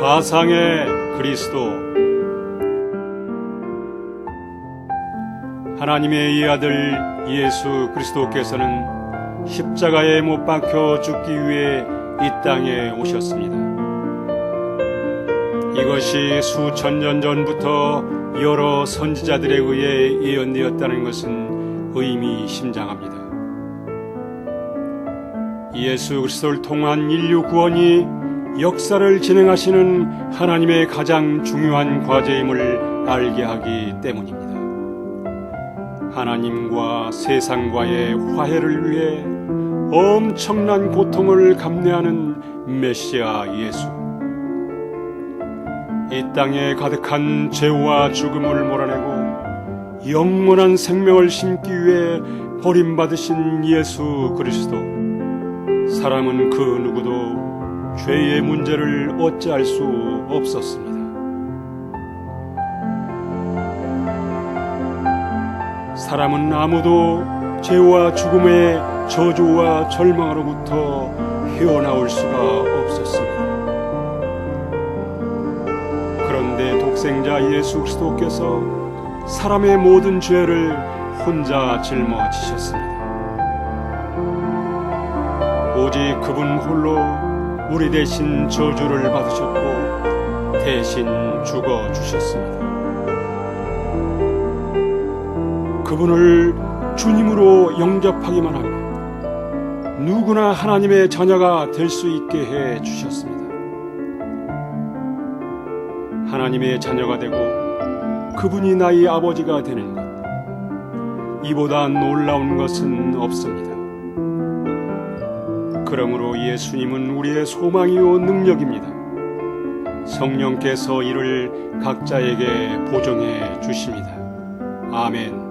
가상의 그리스도 하나님의 이 아들 예수 그리스도께서는 십자가에 못 박혀 죽기 위해 이 땅에 오셨습니다. 이것이 수천 년 전부터 여러 선지자들에 의해 예언되었다는 것은 의미심장합니다. 예수 그리스도를 통한 인류 구원이 역사를 진행하시는 하나님의 가장 중요한 과제임을 알게 하기 때문입니다. 하나님과 세상과의 화해를 위해 엄청난 고통을 감내하는 메시아 예수. 이 땅에 가득한 죄와 죽음을 몰아내고 영원한 생명을 심기 위해 버림받으신 예수 그리스도. 사람은 그 누구도 죄의 문제를 어찌할 수 없었습니다. 사람은 아무도 죄와 죽음의 저주와 절망으로부터 헤어나올 수가 없었습니다. 그런데 독생자 예수 그리스도께서 사람의 모든 죄를 혼자 짊어지셨습니다. 오직 그분 홀로 우리 대신 저주를 받으셨고 대신 죽어 주셨습니다. 그분을 주님으로 영접하기만 하면 누구나 하나님의 자녀가 될 수 있게 해 주셨습니다. 하나님의 자녀가 되고 그분이 나의 아버지가 되는 것. 이보다 놀라운 것은 없습니다. 그러므로 예수님은 우리의 소망이요 능력입니다. 성령께서 이를 각자에게 보정해 주십니다. 아멘.